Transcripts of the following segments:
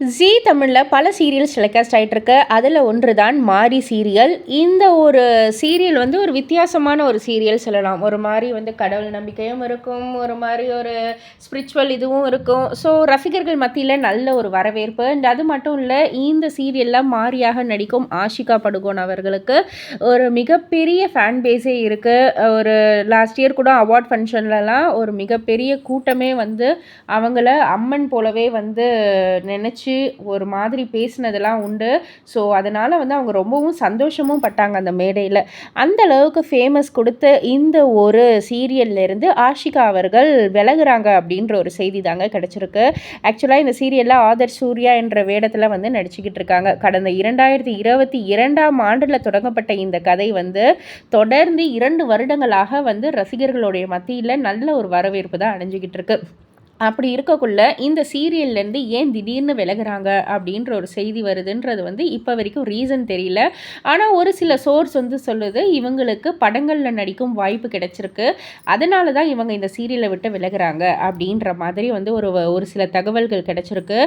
ஜீ தமிழில் பல serials telecast ஆகிட்டுருக்கு அதில் ஒன்று தான் மாரி சீரியல் இந்த ஒரு சீரியல் வந்து ஒரு வித்தியாசமான ஒரு சீரியல் சொல்லலாம். ஒரு மாதிரி வந்து கடவுள் நம்பிக்கையும் இருக்கும். ஒரு மாதிரி ஒரு ஸ்பிரிச்சுவல் இதுவும் இருக்கும். ஸோ ரசிகர்கள் மத்தியில் நல்ல ஒரு வரவேற்பு. அண்ட் அது மட்டும் இல்லை இந்த சீரியலில் மாரியாக நடிக்கும் ஆஷிகா படுகோன் அவர்களுக்கு ஒரு மிகப்பெரிய ஃபேன் பேஸே இருக்குது ஒரு லாஸ்ட் இயர் கூட அவார்ட் ஃபங்க்ஷன்லலாம் ஒரு மிகப்பெரிய கூட்டமே வந்து அவங்கள அம்மன் போலவே வந்து நினச்சி ஒரு மாதிரி பேசினதெல்லாம் உண்டு. ஸோ அதனால் வந்து அவங்க ரொம்பவும் சந்தோஷமும் பட்டாங்க அந்த மேடையில். அந்த அளவுக்கு ஃபேமஸ் கொடுத்த இந்த ஒரு சீரியல்லேருந்து ஆஷிகா அவர்கள் விலகுறாங்க அப்படின்ற ஒரு செய்தி தாங்க கிடச்சிருக்கு. ஆக்சுவலாக இந்த சீரியலில் ஆதர் சூர்யா என்ற வேடத்தில் வந்து நடிச்சுக்கிட்டு இருக்காங்க. கடந்த இரண்டாயிரத்தி இருபத்தி இரண்டாம் ஆண்டில் தொடங்கப்பட்ட இந்த கதை வந்து தொடர்ந்து இரண்டு வருடங்களாக வந்து ரசிகர்களுடைய மத்தியில் நல்ல ஒரு வரவேற்பு தான் அடைஞ்சிக்கிட்டு இருக்கு. அப்படி இருக்கக்குள்ள இந்த சீரியல்லேருந்து ஏன் திடீர்னு விலகுறாங்க அப்படின்ற ஒரு செய்தி வருதுன்றது வந்து இப்போ வரைக்கும் ரீசன் தெரியல. ஆனால் ஒரு சில சோர்ஸ் வந்து சொல்லுது இவங்களுக்கு படங்களில் நடிக்கும் வாய்ப்பு கிடைச்சிருக்கு. அதனால தான் இவங்க இந்த சீரியலை விட்டு விலகுறாங்க அப்படின்ற மாதிரி வந்து ஒரு ஒரு சில தகவல்கள் கிடைச்சிருக்கு.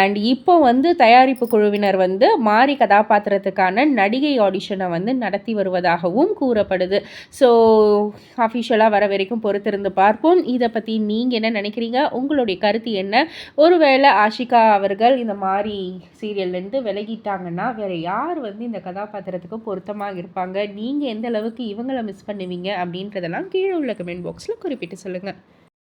அண்ட் இப்போ வந்து தயாரிப்பு குழுவினர் வந்து மாறி கதாபாத்திரத்துக்கான நடிகை ஆடிஷனை வந்து நடத்தி வருவதாகவும் கூறப்படுது. ஸோ அஃபிஷியலாக வர வரைக்கும் பொறுத்திருந்து பார்ப்போம். இதை பற்றி நீங்கள் என்ன நினைக்கிறீங்க? உங்களுடைய கருத்து என்ன? ஒருவேளை ஆஷிகா அவர்கள் இந்த மாதிரி சீரியல்லேருந்து விலகிட்டாங்கன்னா வேறு யார் வந்து இந்த கதாபாத்திரத்துக்கு பொருத்தமாக இருப்பாங்க? நீங்கள் எந்த அளவுக்கு இவங்களை மிஸ் பண்ணுவீங்க? அப்படின்றதெல்லாம் கீழே உள்ள கமெண்ட் பாக்ஸில் குறிப்பிட்டு சொல்லுங்கள்